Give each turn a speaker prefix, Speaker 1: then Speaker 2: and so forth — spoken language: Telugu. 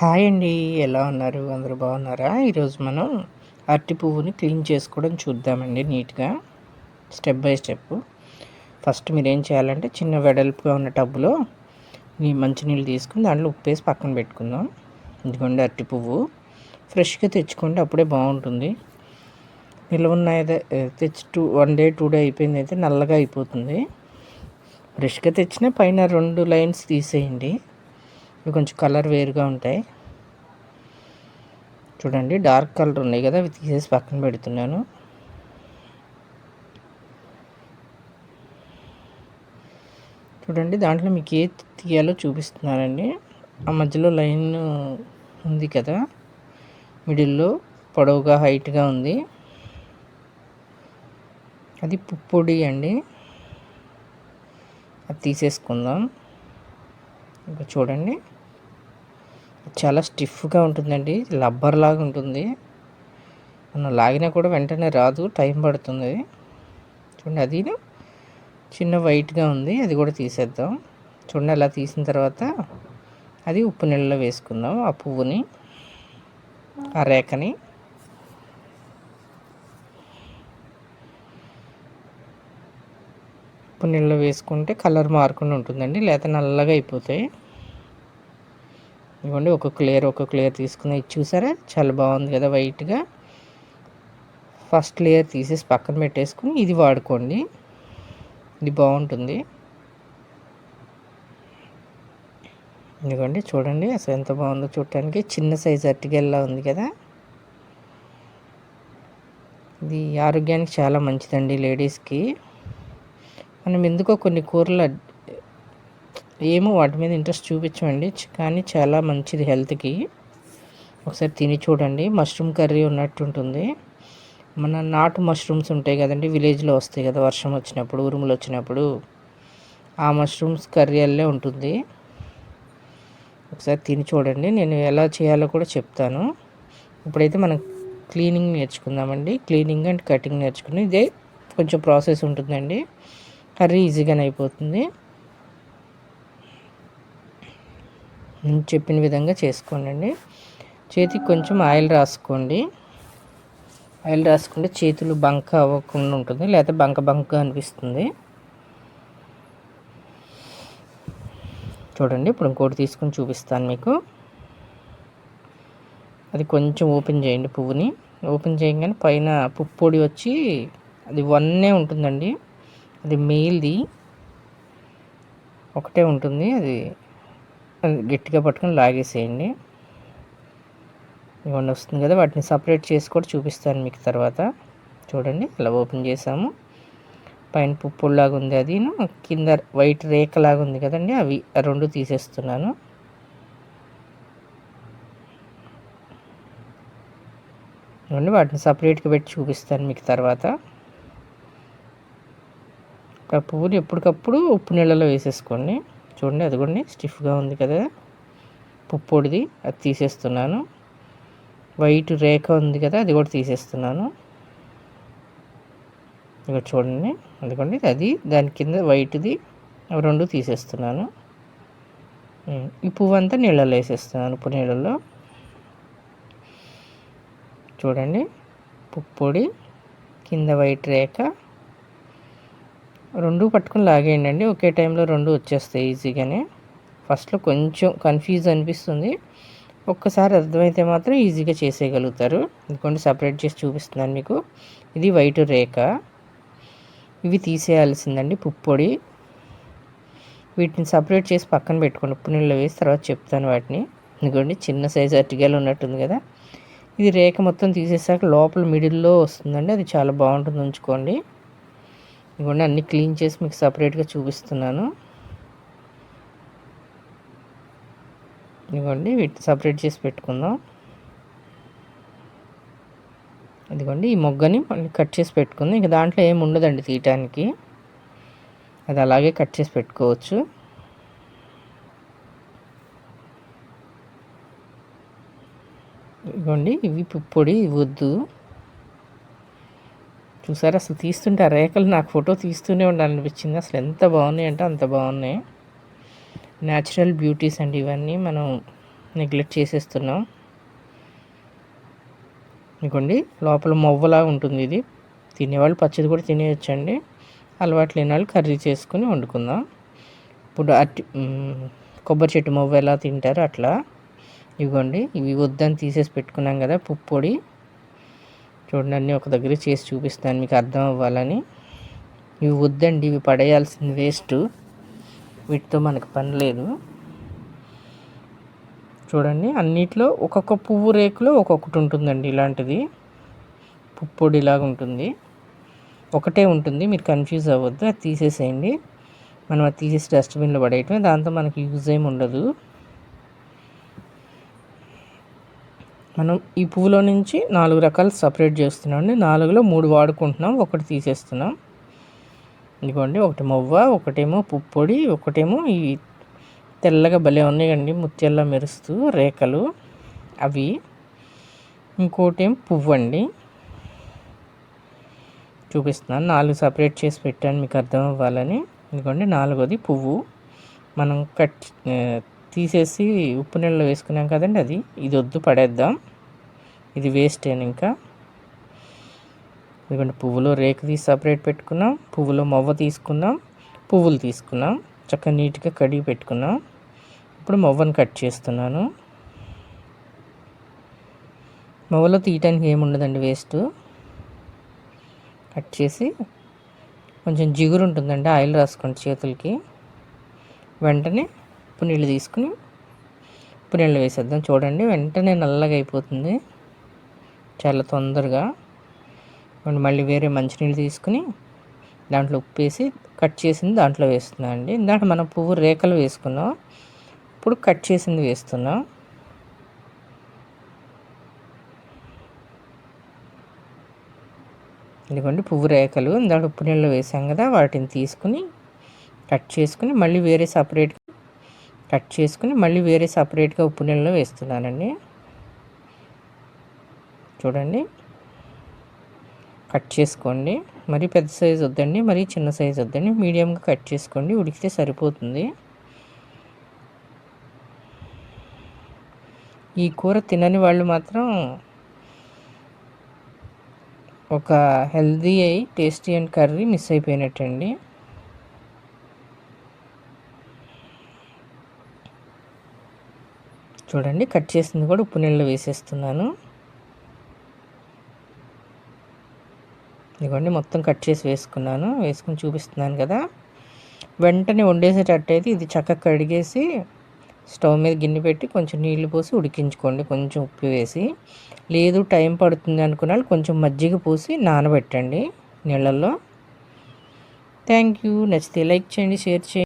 Speaker 1: హాయ్ అండి ఎలా ఉన్నారు? అందరూ బాగున్నారా? ఈరోజు మనం అరటి పువ్వుని క్లీన్ చేసుకోవడం చూద్దామండి నీట్గా. Step by step. ఫస్ట్ మీరు ఏం చేయాలంటే చిన్న వెడల్పుగా ఉన్న టబ్బులో నీ మంచినీళ్ళు తీసుకుని దాంట్లో ఉప్పు వేసి పక్కన పెట్టుకుందాం. ఇదిగోండి అరటి పువ్వు. ఫ్రెష్గా తెచ్చుకోండి అప్పుడే బాగుంటుంది. నిల్వ ఉన్నాయి తెచ్చి two one day two day అయిపోయింది అయితే నల్లగా అయిపోతుంది. ఫ్రెష్గా తెచ్చిన పైన రెండు లైన్స్ తీసేయండి. ఇవి కొంచెం కలర్ వేరుగా ఉంటాయి. చూడండి డార్క్ కలర్ ఉన్నాయి కదా అవి తీసేసి పక్కన పెడుతున్నాను. చూడండి దాంట్లో మీకు ఏ తీయాలో చూపిస్తున్నారండి ఆ మధ్యలో లైన్ ఉంది కదా మిడిల్లో పొడవుగా హైట్గా ఉంది. అది పుప్పొడి అండి. అది తీసేసుకుందాం. ఇంకా చూడండి. చాలా స్టిఫ్గా ఉంటుందండి. లబ్బర్ లాగా ఉంటుంది. మనం లాగినా కూడా వెంటనే రాదు. టైం పడుతుంది. చూడండి అది చిన్న వైట్గా ఉంది. అది కూడా తీసేద్దాం. చూడండి అలా తీసిన తర్వాత అది ఉప్పు నీళ్ళలో వేసుకుందాం. ఆ పువ్వుని ఆ రేఖని. ఉప్పు నీళ్ళలో వేసుకుంటే కలర్ మారకుండా ఉంటుందండి. లేకపోతే నల్లగా అయిపోతాయి. ఇవ్వండి ఒక్కొక్క లేయర్ ఒక్కొక్క లేయర్ తీసుకుని ఇది చూసారా? చాలా బాగుంది కదా వైట్గా ఫస్ట్ లేయర్ తీసేసి పక్కన పెట్టేసుకుని ఇది వాడుకోండి. ఇది బాగుంటుంది. ఇదిగోండి చూడండి అసలు ఎంత బాగుందో చూడటానికి. చిన్న సైజ్ అట్టిగల్లా ఉంది కదా. ఇది ఆరోగ్యానికి చాలా మంచిదండి లేడీస్కి మనం ఎందుకో కొన్ని కూరలు ఏమో వాటి మీద ఇంట్రెస్ట్ చూపించమండి. కానీ చాలా మంచిది హెల్త్కి. ఒకసారి తిని చూడండి. మష్రూమ్ కర్రీ ఉన్నట్టు ఉంటుంది మన నాటు మష్రూమ్స్ ఉంటాయి కదండి విలేజ్లో వస్తాయి కదా వర్షం వచ్చినప్పుడు ఉరుములు వచ్చినప్పుడు. ఆ మష్రూమ్స్ కర్రీ అల్లే ఉంటుంది. ఒకసారి తిని చూడండి. నేను ఎలా చేయాలో కూడా చెప్తాను. ఇప్పుడైతే మనం క్లీనింగ్ నేర్చుకుందామండి. క్లీనింగ్ అండ్ కటింగ్ నేర్చుకుని ఇదే కొంచెం ప్రాసెస్ ఉంటుందండి. కర్రీ ఈజీగానే అయిపోతుంది. చెప్పిన విధంగా చేసుకోండి చేతికి కొంచెం ఆయిల్ రాసుకోండి. ఆయిల్ రాసుకుంటే చేతులు బంక అవ్వకుండా ఉంటుంది లేకపోతే బంక బంక అనిపిస్తుంది. చూడండి ఇప్పుడు ఇంకోటి తీసుకుని చూపిస్తాను మీకు. అది కొంచెం ఓపెన్ చేయండి పువ్వుని. ఓపెన్ చేయగానే పైన పుప్పొడి వచ్చి అది వన్నే ఉంటుందండి. అది మెయిల్ది ఒకటే ఉంటుంది అది గట్టిగా పట్టుకొని లాగేసేయండి. ఇవన్నీ వస్తుంది కదా వాటిని సపరేట్ చేసి కూడా చూపిస్తాను మీకు తర్వాత. చూడండి అలా ఓపెన్ చేసాము. పైన పుప్పుల్లాగా ఉంది అది. కింద వైట్ రేఖలాగా ఉంది కదండి అవి రెండు తీసేస్తున్నాను. ఇవన్నీ వాటిని సపరేట్గా పెట్టి చూపిస్తాను మీకు తర్వాత. పువ్వుని ఎప్పటికప్పుడు ఉప్పు నీళ్ళలో వేసేసుకోండి. చూడండి అది కూడా స్టిఫ్గా ఉంది కదా. పుప్పొడిది అది తీసేస్తున్నాను. వైట్ రేఖ ఉంది కదా అది కూడా తీసేస్తున్నాను. ఇక్కడ చూడండి అందుకోండి అది దాని కింద వైట్ది రెండు తీసేస్తున్నాను. ఈ పువ్వు అంతా నీళ్ళలో వేసేస్తున్నాను ఉప్పు నీళ్ళలో. చూడండి పుప్పొడి కింద వైట్ రేఖ. రెండు పట్టుకుని లాగేయండి ఒకే టైంలో రెండు వచ్చేస్తాయి ఈజీగానే. ఫస్ట్లో కొంచెం కన్ఫ్యూజ్ అనిపిస్తుంది. ఒక్కసారి అర్థమైతే మాత్రం ఈజీగా చేసేయగలుగుతారు. ఇంకొంచెం సపరేట్ చేసి చూపిస్తున్నాను మీకు. ఇది వైట్ రేఖ. ఇవి తీసేయాల్సిందండి పుప్పొడి వీటిని సపరేట్ చేసి పక్కన పెట్టుకోండి. ఉప్పు నీళ్ళు వేసి తర్వాత చెప్తాను వాటిని. ఎందుకంటే చిన్న సైజు అరటిగాలు ఉన్నట్టుంది కదా. ఇది రేఖ మొత్తం తీసేసాక లోపల మిడిల్లో వస్తుందండి. అది చాలా బాగుంటుంది ఉంచుకోండి. ఇవన్నీ అన్నీ క్లీన్ చేసి మీకు సపరేట్గా చూపిస్తున్నాను. ఇదిగోండి వీటి సపరేట్ చేసి పెట్టుకుందాం. ఇదిగోండి ఈ మొగ్గని మళ్ళీ కట్ చేసి పెట్టుకుందాం. ఇంకా దాంట్లో ఏమి ఉండదండి తీయటానికి. అది అలాగే కట్ చేసి పెట్టుకోవచ్చు. ఇదిగోండి ఇవి పొడి వద్దు. చూసారు? అసలు తీస్తుంటే ఆ రేఖలు నాకు ఫోటో తీస్తూనే ఉండాలనిపించింది. అసలు ఎంత బాగున్నాయి అంటే అంత బాగున్నాయి. న్యాచురల్ బ్యూటీస్ అండి ఇవన్నీ మనం నెగ్లెక్ట్ చేసేస్తున్నాం. ఇదిగోండి లోపల మొవ్వలా ఉంటుంది ఇది. తినేవాళ్ళు పచ్చడి కూడా తినేయచ్చండి. అలవాటు లేని వాళ్ళు కర్రీ చేసుకుని వండుకుందాం. ఇప్పుడు అట్టి కొబ్బరి చెట్టు మొవ్వ ఎలా తింటారో అట్లా. ఇవ్వండి ఇవి వద్దని తీసేసి పెట్టుకున్నాం కదా పుప్పొడి. చూడండి అన్నీ ఒక దగ్గర చేసి చూపిస్తాను మీకు అర్థం అవ్వాలని. ఇవి వద్దండి ఇవి పడేయాల్సింది వేస్ట్. వీటితో మనకు పని లేదు. చూడండి అన్నిట్లో ఒక్కొక్క పువ్వు రేకులో ఒక్కొక్కటి ఉంటుందండి ఇలాంటిది. పుప్పొడి ఇలాగ ఉంటుంది. ఒకటే ఉంటుంది మీరు కన్ఫ్యూజ్ అవ్వద్దు అది తీసేసేయండి. మనం అది తీసేసి డస్ట్బిన్లో పడేయటమే దాంతో మనకి యూజ్ ఏమి ఉండదు. మనం ఈ పువ్వులో నుంచి నాలుగు రకాలు సపరేట్ చేస్తున్నాం అండి. నాలుగులో మూడు వాడుకుంటున్నాం ఒకటి తీసేస్తున్నాం. ఇదిగోండి ఒకటి మొవ్వ ఒకటేమో పుప్పొడి ఒకటేమో ఈ తెల్లగా భలే ఉన్నాయండి. ముత్యాల్లో మెరుస్తూ రేఖలు అవి. ఇంకోటి ఏం పువ్వు అండి చూపిస్తున్నాను నాలుగు సపరేట్ చేసి పెట్టాను మీకు అర్థం అవ్వాలని. ఎందుకంటే నాలుగోది పువ్వు. మనం కట్ తీసేసి ఉప్పు నీళ్ళు వేసుకున్నాం కదండి అది. ఇది వద్దు పడేద్దాం. ఇది వేస్ట్ అని ఇంకా. ఎందుకంటే పువ్వులో రేకు తీసి సపరేట్ పెట్టుకున్నాం. పువ్వులో మొవ్వ తీసుకున్నాం. పువ్వులు తీసుకున్నాం. చక్కగా నీట్గా కడిగి పెట్టుకున్నాం. ఇప్పుడు మొవ్వను కట్ చేస్తున్నాను. మొవ్వలో తీయటానికి ఏముండదండి వేస్ట్ కట్ చేసి కొంచెం జిగురు ఉంటుందండి ఆయిల్ రాసుకోండి చేతులకి. వెంటనే ఉప్పు నీళ్ళు తీసుకుని ఉప్పు నీళ్ళు వేసేద్దాం. చూడండి వెంటనే నల్లగా అయిపోతుంది. చాలా తొందరగా. మళ్ళీ వేరే మంచినీళ్ళు తీసుకుని దాంట్లో ఉప్పు వేసి కట్ చేసింది దాంట్లో వేస్తున్నాం అండి. ఇందాక మనం పువ్వు రేఖలు వేసుకున్నాం. ఇప్పుడు కట్ చేసింది వేస్తున్నాం. ఇదిగోండి పువ్వు రేఖలు. ఇందాక ఉప్పు నీళ్ళు వేసాం కదా వాటిని తీసుకుని కట్ చేసుకుని మళ్ళీ వేరే సపరేట్ కట్ చేసుకుని మళ్ళీ వేరే సపరేట్గా ఉప్పు నీళ్ళలో వేస్తున్నానండి. చూడండి. కట్ చేసుకోండి. మరి పెద్ద సైజు వద్దండి మరి చిన్న సైజు వద్దండి. మీడియంగా కట్ చేసుకోండి ఉడికితే సరిపోతుంది. ఈ కూర తినని వాళ్ళు మాత్రం ఒక హెల్దీ అయి టేస్టీ అండ్ కర్రీ మిస్ అయిపోయినట్టండి. చూడండి కట్ చేసింది కూడా ఉప్పు నీళ్ళు వేసేస్తున్నాను. ఇదిగోండి మొత్తం కట్ చేసి వేసుకున్నాను. వేసుకుని చూపిస్తున్నాను కదా. వెంటనే వండేసేటట్టయితే ఇది చక్కగా కడిగేసి స్టవ్ మీద గిన్నె పెట్టి కొంచెం నీళ్ళు పోసి ఉడికించుకోండి. కొంచెం ఉప్పు వేసి. లేదు టైం పడుతుంది అనుకున్న కొంచెం మజ్జిగ పోసి నానబెట్టండి నీళ్ళల్లో. Thank you. నచ్చితే లైక్ చేయండి షేర్ చేయండి.